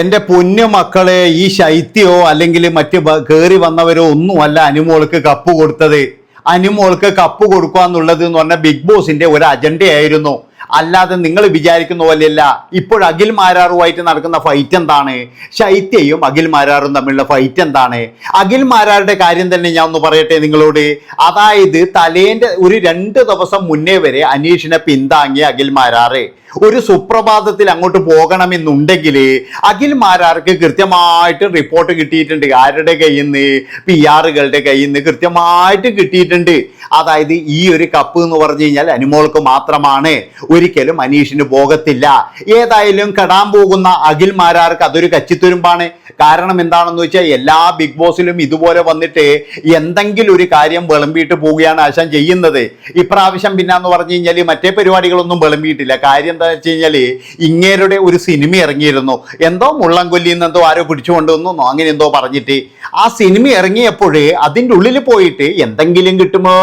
എന്റെ പൊന്നു മക്കളെ ഈ ശൈത്യോ അല്ലെങ്കിൽ മറ്റ് കയറി വന്നവരോ ഒന്നുമല്ല അനുമോൾക്ക് കപ്പ് കൊടുത്തത്. അനുമോൾക്ക് കപ്പ് കൊടുക്കുക എന്നുള്ളത് എന്ന് പറഞ്ഞാൽ ബിഗ് ബോസിന്റെ ഒരു അജണ്ടയായിരുന്നു. അല്ലാതെ നിങ്ങൾ വിചാരിക്കുന്ന പോലെയല്ല. ഇപ്പോൾ അഖിൽ മാരാറുമായിട്ട് നടക്കുന്ന ഫൈറ്റ് എന്താണ്? ശൈത്യയും അഖിൽ മാരാറും തമ്മിലുള്ള ഫൈറ്റ് എന്താണ്? അഖിൽ മാരാറുടെ കാര്യം തന്നെ ഞാൻ ഒന്ന് പറയട്ടെ നിങ്ങളോട്. അതായത് തലേന്റെ ഒരു രണ്ട് ദിവസം മുന്നേ വരെ അനീഷിനെ പിന്താങ്ങിയ അഖിൽ മാരാറ്. ഒരു സുപ്രഭാതത്തിൽ അങ്ങോട്ട് പോകണമെന്നുണ്ടെങ്കിൽ അഖിൽ മാരാർക്ക് കൃത്യമായിട്ട് റിപ്പോർട്ട് കിട്ടിയിട്ടുണ്ട്. ആരുടെ കയ്യിൽ നിന്ന് പി ആറുകളുടെ കയ്യിൽ നിന്ന് കൃത്യമായിട്ട് കിട്ടിയിട്ടുണ്ട്. അതായത് ഈ ഒരു കപ്പ് എന്ന് പറഞ്ഞു കഴിഞ്ഞാൽ അനുമോൾക്ക് മാത്രമാണ്. ഒരിക്കലും അനീഷിന് പോകത്തില്ല. ഏതായാലും കടാൻ പോകുന്ന അഖിൽ മാരാർക്ക് അതൊരു കച്ചിത്തുരുമ്പാണ്. കാരണം എന്താണെന്ന് വെച്ചാൽ എല്ലാ ബിഗ് ബോസിലും ഇതുപോലെ വന്നിട്ട് എന്തെങ്കിലും ഒരു കാര്യം വിളമ്പിയിട്ട് പോവുകയാണ് ആശാൻ ചെയ്യുന്നത്. ഇപ്രാവശ്യം പിന്നാന്ന് പറഞ്ഞു കഴിഞ്ഞാൽ മറ്റേ പരിപാടികളൊന്നും വിളമ്പിയിട്ടില്ല. കാര്യം എന്താ വെച്ച് കഴിഞ്ഞാൽ ഇങ്ങേരുടെ ഒരു സിനിമ ഇറങ്ങിയിരുന്നു. എന്തോ മുള്ളംകൊല്ലി നിന്ന് എന്തോ ആരോ പിടിച്ചുകൊണ്ടുവന്നു അങ്ങനെ എന്തോ പറഞ്ഞിട്ട്. ആ സിനിമ ഇറങ്ങിയപ്പോഴേ അതിന്റെ ഉള്ളിൽ പോയിട്ട് എന്തെങ്കിലും കിട്ടുമോ?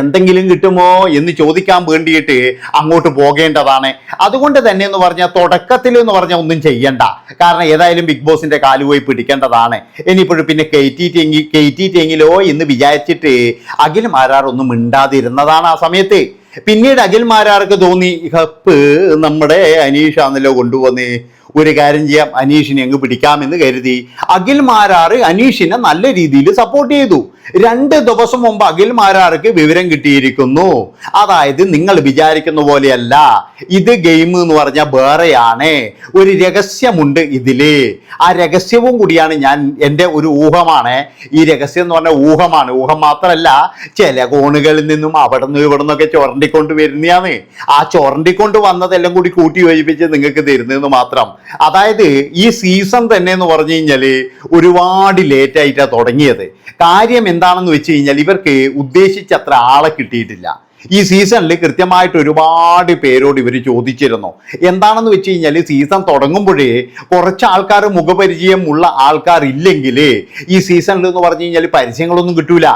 എന്തെങ്കിലും കിട്ടുമോ എന്ന് ചോദിക്കാൻ വേണ്ടിയിട്ട് അങ്ങോട്ട് പോകേണ്ടതാണ്. അതുകൊണ്ട് തന്നെ എന്ന് പറഞ്ഞാൽ തുടക്കത്തിൽ എന്ന് പറഞ്ഞാൽ ഒന്നും ചെയ്യണ്ട. കാരണം ഏതായാലും ബിഗ് ബോസിന്റെ കാൽ പോയി പിടിക്കേണ്ടതാണ്. ഇനിയിപ്പോഴും പിന്നെ കയറ്റിയിട്ടെങ്കിൽ കയറ്റിയിട്ടെങ്കിലോ എന്ന് വിചാരിച്ചിട്ട് അഖിലും ആരാറൊന്നും മിണ്ടാതിരുന്നതാണ് ആ സമയത്ത്. പിന്നീട് അഖിൽമാരാർക്ക് തോന്നി ഹപ്പ് നമ്മുടെ അനീഷാന്നല്ലോ കൊണ്ടുവന്ന്. ഒരു കാര്യം ചെയ്യാം അനീഷിനെ അങ്ങ് പിടിക്കാമെന്ന് കരുതി. അഖിൽ മാരാറ് അനീഷിനെ നല്ല രീതിയിൽ സപ്പോർട്ട് ചെയ്തു. രണ്ട് ദിവസം മുമ്പ് അഖിൽ മാരാർക്ക് വിവരം കിട്ടിയിരിക്കുന്നു. അതായത് നിങ്ങൾ വിചാരിക്കുന്ന പോലെയല്ല. ഇത് ഗെയിം എന്ന് പറഞ്ഞാൽ വേറെയാണ്. ഒരു രഹസ്യമുണ്ട് ഇതിൽ. ആ രഹസ്യവും കൂടിയാണ് ഞാൻ എന്റെ ഒരു ഊഹമാണ്. ഈ രഹസ്യം എന്ന് പറഞ്ഞ ഊഹമാണ്. ഊഹം മാത്രമല്ല ചില കോണുകളിൽ നിന്നും അവിടെ നിന്ന് ഇവിടെ നിന്നൊക്കെ ചൊരണ്ടിക്കൊണ്ട് വരുന്നതാണ്. ആ ചൊരണ്ടിക്കൊണ്ട് വന്നതെല്ലാം കൂടി കൂട്ടി യോജിപ്പിച്ച് നിങ്ങൾക്ക് തരുന്നതെന്ന് മാത്രം. അതായത് ഈ സീസൺ തന്നെ എന്ന് പറഞ്ഞു കഴിഞ്ഞാൽ ഒരുപാട് ലേറ്റ് ആയിട്ടാണ് തുടങ്ങിയത്. കാര്യം എന്താണെന്ന് വെച്ച് കഴിഞ്ഞാൽ ഇവർക്ക് ഉദ്ദേശിച്ചത്ര ആളെ കിട്ടിയിട്ടില്ല. ഈ സീസണിൽ കൃത്യമായിട്ട് ഒരുപാട് പേരോട് ഇവർ ചോദിച്ചിരുന്നു. എന്താണെന്ന് വെച്ച് കഴിഞ്ഞാൽ സീസൺ തുടങ്ങുമ്പോഴേ കുറച്ച് ആൾക്കാർ മുഖപരിചയമുള്ള ആൾക്കാർ ഇല്ലെങ്കിൽ ഈ സീസണിൽ എന്ന് പറഞ്ഞു കഴിഞ്ഞാൽ പരസ്യങ്ങളൊന്നും കിട്ടൂല.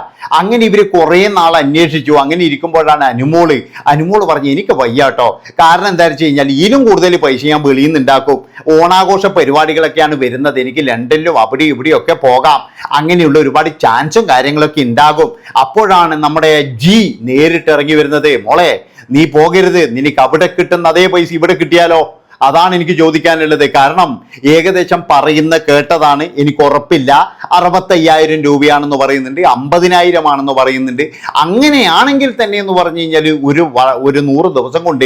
അങ്ങനെ ഇവർ കുറേ നാൾ അന്വേഷിച്ചു. അങ്ങനെ ഇരിക്കുമ്പോഴാണ് അനുമോൾ. അനുമോൾ പറഞ്ഞു എനിക്ക് വയ്യാട്ടോ കാരണം എന്താ വെച്ച് കഴിഞ്ഞാൽ ഇതിലും കൂടുതൽ പൈസ ഞാൻ വെളിയിൽ നിന്നുണ്ടാക്കും ഓണാഘോഷ പരിപാടികളൊക്കെയാണ് വരുന്നത്. എനിക്ക് ലണ്ടനിലും അവിടെ ഇവിടെയൊക്കെ പോകാം. അങ്ങനെയുള്ള ഒരുപാട് ചാൻസും കാര്യങ്ങളൊക്കെ ഉണ്ടാകും. അപ്പോഴാണ് നമ്മുടെ ജി നേരിട്ട് ഇറങ്ങി വരുന്നത്. മോളെ നീ പോകരുത്. നിനക്ക് അവിടെ കിട്ടുന്ന അതേ പൈസ ഇവിടെ കിട്ടിയാലോ? അതാണ് എനിക്ക് ചോദിക്കാനുള്ളത്. കാരണം ഏകദേശം പറയുന്ന കേട്ടതാണ്. എനിക്ക് ഉറപ്പില്ല. അറുപത്തയ്യായിരം രൂപയാണെന്ന് പറയുന്നുണ്ട്. അമ്പതിനായിരം ആണെന്ന് പറയുന്നുണ്ട്. അങ്ങനെയാണെങ്കിൽ തന്നെ എന്ന് പറഞ്ഞു കഴിഞ്ഞാൽ ഒരു ഒരു നൂറ് ദിവസം കൊണ്ട്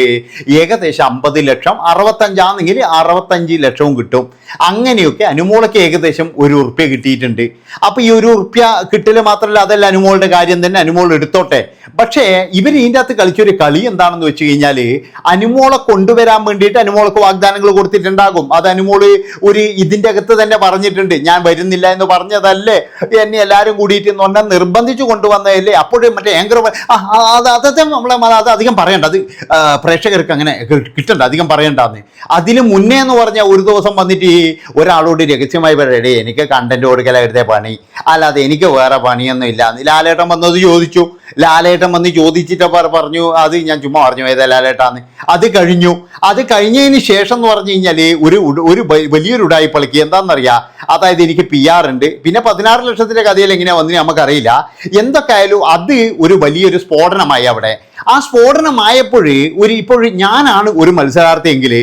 ഏകദേശം അമ്പത് ലക്ഷം അറുപത്തഞ്ചാണെങ്കിൽ അറുപത്തഞ്ച് ലക്ഷവും കിട്ടും. അങ്ങനെയൊക്കെ അനുമോളൊക്കെ ഏകദേശം ഒരു ഉറുപ്പ്യ കിട്ടിയിട്ടുണ്ട്. അപ്പൊ ഈ ഒരു ഉറുപ്പ്യ കിട്ടൽ മാത്രമല്ല അതല്ല അനുമോളുടെ കാര്യം തന്നെ. അനുമോൾ എടുത്തോട്ടെ. പക്ഷേ ഇവർ ഇതിന്റെ അകത്ത് കളിച്ചൊരു കളി എന്താണെന്ന് വെച്ച് കഴിഞ്ഞാൽ അനുമോളെ കൊണ്ടുവരാൻ വേണ്ടിയിട്ട് അനുമോൾക്ക് വാഗ്ദാനങ്ങൾ കൊടുത്തിട്ടുണ്ടാകും. അത് അനുമോൾ ഒരു ഇതിന്റെ അകത്ത് തന്നെ പറഞ്ഞിട്ടുണ്ട്. ഞാൻ വരുന്നില്ല എന്ന് പറഞ്ഞതല്ലേ? എന്നെ എല്ലാവരും കൂടിയിട്ട് എന്ന് പറഞ്ഞാൽ നിർബന്ധിച്ചു കൊണ്ടുവന്നതല്ലേ? അപ്പോഴും മറ്റേ ആങ്കർ അത് അതത്തെ നമ്മളെ അത് അധികം പറയണ്ട. അത് പ്രേക്ഷകർക്ക് അങ്ങനെ കിട്ടണ്ട. അധികം പറയണ്ടെന്ന്. അതിന് മുന്നേ എന്ന് പറഞ്ഞാൽ ഒരു ദിവസം വന്നിട്ട് ഈ ഒരാളോട് രഹസ്യമായി പറയടേ എനിക്ക് കണ്ടന്റ് കൊടുക്കലായിരുന്നേ പണി. അല്ലാതെ എനിക്ക് വേറെ പണിയൊന്നും ഇല്ല ലാലേട്ടൻ വന്നത് ചോദിച്ചു. ലാലേട്ടൻ വന്ന് ചോദിച്ചിട്ട് പറ- പറഞ്ഞു അത് ഞാൻ ചുമ്മാ പറഞ്ഞു ഏതാ ലാലേട്ടാന്ന്. അത് കഴിഞ്ഞു. അത് കഴിഞ്ഞതിന് ശേഷം എന്ന് പറഞ്ഞു കഴിഞ്ഞാൽ ഒരു ഒരു വലിയൊരു ഉടായിപ്പളിക്ക് എന്താണെന്നറിയാം അതായത് എനിക്ക് പി ആർ ഉണ്ട്. പിന്നെ പതിനാറ് ലക്ഷത്തിന്റെ കഥയിൽ എങ്ങനെയാണ് വന്നു നമുക്കറിയില്ല. എന്തൊക്കെ ആയാലും അത് ഒരു വലിയൊരു സ്ഫോടനമായി അവിടെ. ആ സ്ഫോടനമായപ്പോഴേ ഒരു ഇപ്പോൾ ഞാനാണ് ഒരു മത്സരാർത്ഥിയെങ്കിൽ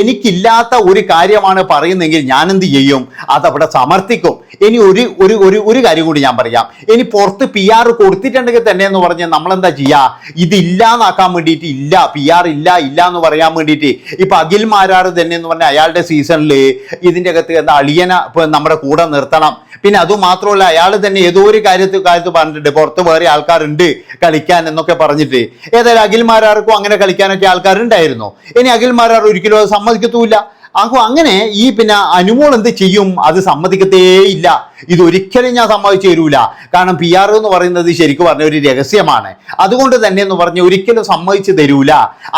എനിക്കില്ലാത്ത ഒരു കാര്യമാണ് പറയുന്നതെങ്കിൽ ഞാൻ എന്ത് ചെയ്യും? അതവിടെ സമർത്ഥിക്കും. ഇനി ഒരു ഒരു ഒരു ഒരു കാര്യം കൂടി ഞാൻ പറയാം. ഇനി പുറത്ത് പി ആർ കൊടുത്തിട്ടുണ്ടെങ്കിൽ തന്നെ എന്ന് പറഞ്ഞാൽ നമ്മളെന്താ ചെയ്യുക ഇതില്ലാന്നാക്കാൻ വേണ്ടിയിട്ട് ഇല്ല പി ആർ ഇല്ല ഇല്ല എന്ന് പറയാൻ വേണ്ടിയിട്ട്. ഇപ്പൊ അഖിൽ മാരാർ തന്നെ എന്ന് പറഞ്ഞാൽ അയാളുടെ സീസണിൽ ഇതിന്റെ അകത്ത് എന്താ അളിയന നമ്മുടെ കൂടെ നിർത്തണം. പിന്നെ അതുമാത്രമല്ല അയാൾ തന്നെ ഏതോ ഒരു കാര്യത്തിൽ കാര്യത്തിൽ പറഞ്ഞിട്ടുണ്ട്. പുറത്ത് വേറെ ആൾക്കാരുണ്ട് കളിക്കാൻ എന്നൊക്കെ പറഞ്ഞിട്ട്. ഏതായാലും അഖിൽ മാരാർക്കും അങ്ങനെ കളിക്കാനൊക്കെ ആൾക്കാരുണ്ടായിരുന്നു. ഇനി അഖിൽ മാരാർ ഒരിക്കലും അത് സമ്മതിക്കത്തുമില്ല അപ്പോൾ അങ്ങനെ ഈ പിന്നെ അനുമോൾ എന്ത് ചെയ്യും? അത് സമ്മതിക്കത്തേ ഇല്ല ഇത് ഒരിക്കലും ഞാൻ സമ്മതിച്ചു തരൂല. കാരണം പി ആർ എന്ന് പറയുന്നത് ശരിക്കും പറഞ്ഞ ഒരു രഹസ്യമാണ്. അതുകൊണ്ട് തന്നെ എന്ന് പറഞ്ഞ് ഒരിക്കലും സമ്മതിച്ചു തരൂല.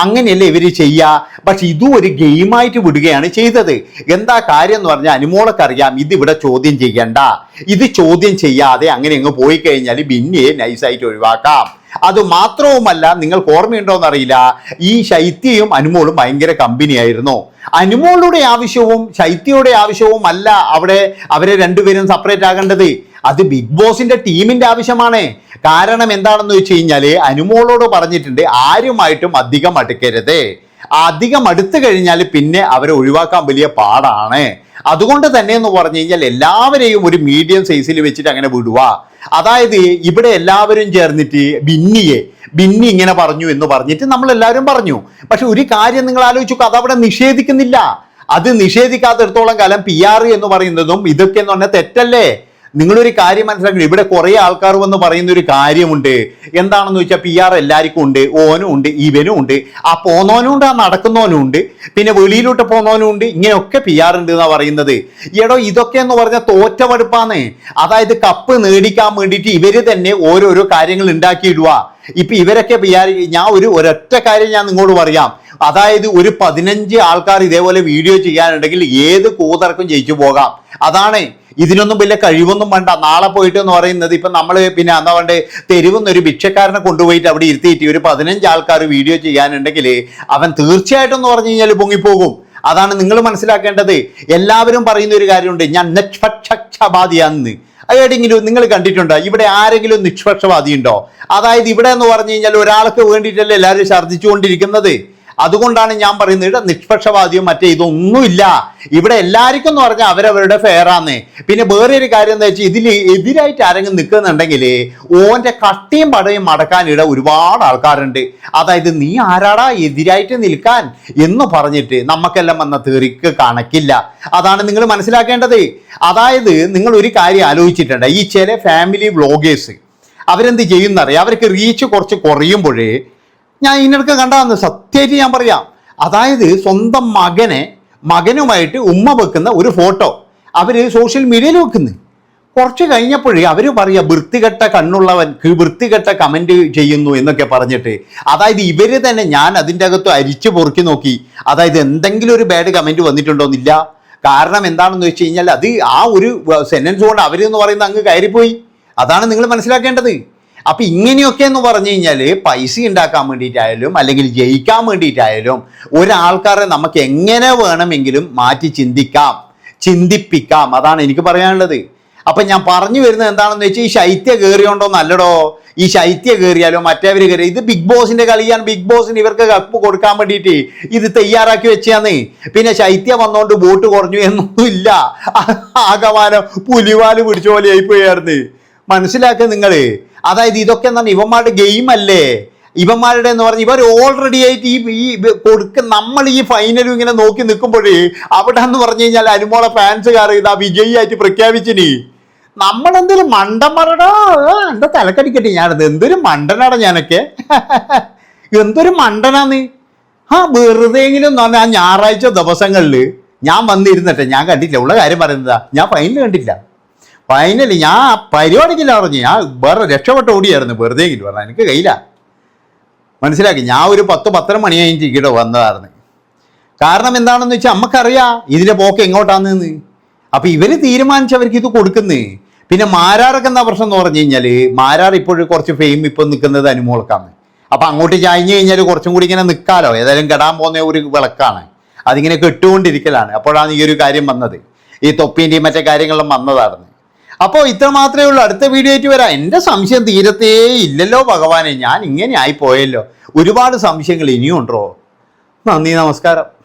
അങ്ങനെയല്ലേ ഇവർ ചെയ്യുക പക്ഷെ ഇതും ഒരു ഗെയിമായിട്ട് വിടുകയാണ് ചെയ്തത്. എന്താ കാര്യം എന്ന് പറഞ്ഞാൽ അനുമോളൊക്കെ അറിയാം ഇത് ഇവിടെ ചോദ്യം ചെയ്യണ്ട. ഇത് ചോദ്യം ചെയ്യാതെ അങ്ങനെ അങ്ങ് പോയി കഴിഞ്ഞാൽ പിന്നെ നൈസായിട്ട് ഒഴിവാക്കാം. അത് മാത്രവുമല്ല നിങ്ങൾക്ക് ഓർമ്മയുണ്ടോ എന്നറിയില്ല ഈ ശൈത്യയും അനുമോളും ഭയങ്കര കമ്പനിയായിരുന്നു. അനുമോളുടെ ആവശ്യവും ശൈത്യയുടെ ആവശ്യവും അല്ല അവിടെ അവരെ രണ്ടുപേരും സെപ്പറേറ്റ് ആകേണ്ടത്. അത് ബിഗ് ബോസിന്റെ ടീമിന്റെ ആവശ്യമാണ്. കാരണം എന്താണെന്ന് വെച്ച് കഴിഞ്ഞാൽ അനുമോളോട് പറഞ്ഞിട്ടുണ്ട് ആരുമായിട്ടും അധികം അടുക്കരുത്. അധികം അടുത്തു കഴിഞ്ഞാൽ പിന്നെ അവരെ ഒഴിവാക്കാൻ വലിയ പാടാണ്. അതുകൊണ്ട് തന്നെ എന്ന് പറഞ്ഞു കഴിഞ്ഞാൽ എല്ലാവരെയും ഒരു മീഡിയം സൈസിൽ വെച്ചിട്ട് അങ്ങനെ വിടുക അതായത് ഇവിടെ എല്ലാവരും ചേർന്നിട്ട് ബിന്നിയെ ബിന്നി ഇങ്ങനെ പറഞ്ഞു എന്ന് പറഞ്ഞിട്ട് നമ്മൾ എല്ലാവരും പറഞ്ഞു. പക്ഷെ ഒരു കാര്യം നിങ്ങൾ ആലോചിച്ചു അത് അവിടെ നിഷേധിക്കുന്നില്ല. അത് നിഷേധിക്കാത്തിടത്തോളം കാലം പി ആർ എന്ന് പറയുന്നതും ഇതൊക്കെ എന്ന് പറഞ്ഞാൽ തെറ്റല്ലേ? നിങ്ങളൊരു കാര്യം മനസ്സിലാക്കണം. ഇവിടെ കുറേ ആൾക്കാർ വന്ന് പറയുന്ന ഒരു കാര്യമുണ്ട്. എന്താണെന്ന് വെച്ചാൽ പി ആർ എല്ലാവർക്കും ഉണ്ട് ഓനും ഉണ്ട് ഇവനും ഉണ്ട്. ആ പോന്നോനും ഉണ്ട് ആ നടക്കുന്നവനും ഉണ്ട്. പിന്നെ വെളിയിലോട്ട് പോന്നവനും ഉണ്ട്. ഇങ്ങനെയൊക്കെ പി ആർ ഉണ്ട് എന്നാ പറയുന്നത്. എടോ ഇതൊക്കെ എന്ന് പറഞ്ഞാൽ തോറ്റവടുപ്പാന്ന് അതായത് കപ്പ് നേടിക്കാൻ വേണ്ടിയിട്ട് ഇവർ തന്നെ ഓരോരോ കാര്യങ്ങൾ ഉണ്ടാക്കിയിടുക ഇപ്പൊ ഇവരൊക്കെ ഞാൻ ഒരു ഒരൊറ്റ കാര്യം ഞാൻ നിങ്ങളോട് പറയാം. അതായത് ഒരു പതിനഞ്ച് ആൾക്കാർ ഇതേപോലെ വീഡിയോ ചെയ്യാനുണ്ടെങ്കിൽ ഏത് കൂതർക്കും ജയിച്ചു പോകാം. അതാണ് ഇതിനൊന്നും വലിയ കഴിവൊന്നും വേണ്ട. നാളെ പോയിട്ട് എന്ന് പറയുന്നത് ഇപ്പം നമ്മൾ പിന്നെ എന്താ വേണ്ട തെരുവുന്ന ഒരു ഭിക്ഷക്കാരനെ കൊണ്ടുപോയിട്ട് അവിടെ ഇരുത്തിയിട്ട് ഒരു പതിനഞ്ച് ആൾക്കാർ വീഡിയോ ചെയ്യാനുണ്ടെങ്കിൽ അവൻ തീർച്ചയായിട്ടും എന്ന് പറഞ്ഞു കഴിഞ്ഞാൽ പൊങ്ങിപ്പോകും. അതാണ് നിങ്ങൾ മനസ്സിലാക്കേണ്ടത്. എല്ലാവരും പറയുന്ന ഒരു കാര്യമുണ്ട് ഞാൻ നിഷ്പക്ഷപാതിയാന്ന് ഏടെങ്കിലും നിങ്ങൾ കണ്ടിട്ടുണ്ടോ? ഇവിടെ ആരെങ്കിലും നിഷ്പക്ഷവാദിയുണ്ടോ അതായത് ഇവിടെ എന്ന് പറഞ്ഞു കഴിഞ്ഞാൽ ഒരാൾക്ക് വേണ്ടിയിട്ടല്ലേ എല്ലാവരും ഛർദ്ദിച്ചുകൊണ്ടിരിക്കുന്നത്? അതുകൊണ്ടാണ് ഞാൻ പറയുന്നത് നിഷ്പക്ഷവാദിയോ മറ്റേ ഇതൊന്നുമില്ല. ഇവിടെ എല്ലാവർക്കും എന്ന് പറഞ്ഞാൽ അവരവരുടെ ഫെയറാന്ന് പിന്നെ വേറെ ഒരു കാര്യം എന്താ വെച്ചാൽ ഇതിൽ എതിരായിട്ട് ആരെങ്കിലും നിൽക്കുന്നുണ്ടെങ്കിൽ ഓന്റെ കട്ടിയും പടയും മടക്കാനിട ഒരുപാട് ആൾക്കാരുണ്ട്. അതായത് നീ ആരാടാ എതിരായിട്ട് നിൽക്കാൻ എന്ന് പറഞ്ഞിട്ട് നമുക്കെല്ലാം വന്ന തെറിക്ക് കണക്കില്ല. അതാണ് നിങ്ങൾ മനസ്സിലാക്കേണ്ടത്. അതായത് നിങ്ങൾ ഒരു കാര്യം ആലോചിച്ചിട്ടുണ്ട്. ഈ ചില ഫാമിലി വ്ളോഗേഴ്സ് അവരെന്ത് ചെയ്യുന്നറിയാം? അവർക്ക് റീച്ച് കുറച്ച് കുറയുമ്പോഴേ ഞാൻ ഇതിനിടയ്ക്ക് കണ്ടതാണ് സത്യമായിട്ട് ഞാൻ പറയാം. അതായത് സ്വന്തം മകനെ മകനുമായിട്ട് ഉമ്മ വെക്കുന്ന ഒരു ഫോട്ടോ അവർ സോഷ്യൽ മീഡിയയിൽ വെക്കുന്നു. കുറച്ച് കഴിഞ്ഞപ്പോഴേ അവർ പറയുക വൃത്തികെട്ട കണ്ണുള്ളവൻ വൃത്തികെട്ട കമന്റ് ചെയ്യുന്നു എന്നൊക്കെ പറഞ്ഞിട്ട്. അതായത് ഇവർ തന്നെ ഞാൻ അതിന്റെ അകത്ത് അരിച്ചു പൊറുക്കി നോക്കി. അതായത് എന്തെങ്കിലും ഒരു ബാഡ് കമന്റ് വന്നിട്ടുണ്ടോന്നില്ല. കാരണം എന്താണെന്ന് വെച്ച് കഴിഞ്ഞാൽ അത് ആ ഒരു സെന്റൻസ് കൊണ്ട് അവരെന്ന് പറയുന്നത് അങ്ങ് കയറിപ്പോയി. അതാണ് നിങ്ങൾ മനസ്സിലാക്കേണ്ടത്. അപ്പൊ ഇങ്ങനെയൊക്കെ എന്ന് പറഞ്ഞു കഴിഞ്ഞാൽ പൈസ ഉണ്ടാക്കാൻ വേണ്ടിയിട്ടായാലും അല്ലെങ്കിൽ ജയിക്കാൻ വേണ്ടിയിട്ടായാലും ഒരാൾക്കാരെ നമുക്ക് എങ്ങനെ വേണമെങ്കിലും മാറ്റി ചിന്തിക്കാം ചിന്തിപ്പിക്കാം. അതാണ് എനിക്ക് പറയാനുള്ളത്. അപ്പൊ ഞാൻ പറഞ്ഞു വരുന്നത് എന്താണെന്ന് വെച്ചാൽ ഈ ശൈത്യ കയറിയോണ്ടോ നല്ലടോ? ഈ ശൈത്യ കയറിയാലോ മറ്റേവർ കയറി ഇത് ബിഗ് ബോസിന്റെ കളിയാണ്. ബിഗ് ബോസിന് ഇവർക്ക് കപ്പ് കൊടുക്കാൻ വേണ്ടിയിട്ട് ഇത് തയ്യാറാക്കി വെച്ചാന്ന് പിന്നെ ശൈത്യ വന്നോണ്ട് വോട്ട് കുറഞ്ഞു എന്നൊന്നും ഇല്ല ആകമാനം പുലിവാൽ പിടിച്ച പോലെ ആയിപ്പോയായിരുന്നു. മനസ്സിലാക്കുക നിങ്ങൾ അതായത് ഇതൊക്കെ എന്താണ് ഇവന്മാരുടെ ഗെയിം അല്ലേ? ഇവന്മാരുടെ എന്ന് പറഞ്ഞ് ഇവർ ഓൾറെഡി ആയിട്ട് ഈ ഈ കൊടുക്ക നമ്മൾ ഈ ഫൈനലും ഇങ്ങനെ നോക്കി നിൽക്കുമ്പോഴേ അവിടെ എന്ന് പറഞ്ഞു കഴിഞ്ഞാൽ അനുമോളെ ഫാൻസുകാർ ഇതാ വിജയിയായിട്ട് പ്രഖ്യാപിച്ചിനി. നമ്മളെന്തൊരു പറടാ എന്താ തലക്കടിക്കട്ടെ ഞാനത്? എന്തൊരു മണ്ടനാട ഞാനൊക്കെ? എന്തൊരു മണ്ടനാന്ന്? ആ വെറുതെയെങ്കിലും എന്ന് പറഞ്ഞാൽ ആ ഞായറാഴ്ച ദിവസങ്ങളിൽ ഞാൻ വന്നിരുന്നിട്ടെ ഞാൻ കണ്ടില്ല ഉള്ള കാര്യം പറയുന്നതാ. ഞാൻ ഫൈനൽ കണ്ടില്ല ഫൈനലി ഞാൻ ആ പരിപാടിക്കില്ല പറഞ്ഞു ഞാൻ വേറെ രക്ഷപ്പെട്ട ഓടിയായിരുന്നു. വെറുതെ കിട്ടി പറഞ്ഞാൽ എനിക്ക് കയ്യില്ല മനസ്സിലാക്കി? ഞാൻ ഒരു പത്ത് പത്തര മണി കഴിഞ്ഞ് ഇവിടെ വന്നതായിരുന്നു. കാരണം എന്താണെന്ന് വെച്ചാൽ നമുക്കറിയാം ഇതിന്റെ പോക്ക് എങ്ങോട്ടാണെന്ന്. അപ്പോൾ ഇവർ തീരുമാനിച്ചവർക്ക് ഇത് കൊടുക്കുന്നേ. പിന്നെ മാരാറൊക്കെ എന്താ പ്രശ്നം എന്ന് പറഞ്ഞു കഴിഞ്ഞാൽ മാരാർ ഇപ്പോഴും കുറച്ച് ഫെയിം ഇപ്പം നിൽക്കുന്നത് അനുമോൾക്കാണ്. അപ്പോൾ അങ്ങോട്ട് ചായഞ്ഞു കഴിഞ്ഞാൽ കുറച്ചും കൂടി ഇങ്ങനെ നിൽക്കാലോ ഏതായാലും കെടാൻ പോകുന്ന ഒരു വിളക്കാണ്. അതിങ്ങനെ കെട്ടുകൊണ്ടിരിക്കലാണ്. അപ്പോഴാണ് ഈ ഒരു കാര്യം വന്നത്. ഈ തൊപ്പീന്റെയും മറ്റേ കാര്യങ്ങളും വന്നതായിരുന്നു. അപ്പോൾ ഇത്ര മാത്രമേ ഉള്ളൂ. അടുത്ത വീഡിയോ ആയിട്ട് വരാം. എന്റെ സംശയം തീരത്തേ ഇല്ലല്ലോ ഭഗവാനെ. ഞാൻ ഇങ്ങനെ ആയി പോയല്ലോ. ഒരുപാട് സംശയങ്ങൾ ഇനിയും ഉണ്ടോ നന്ദി നമസ്കാരം.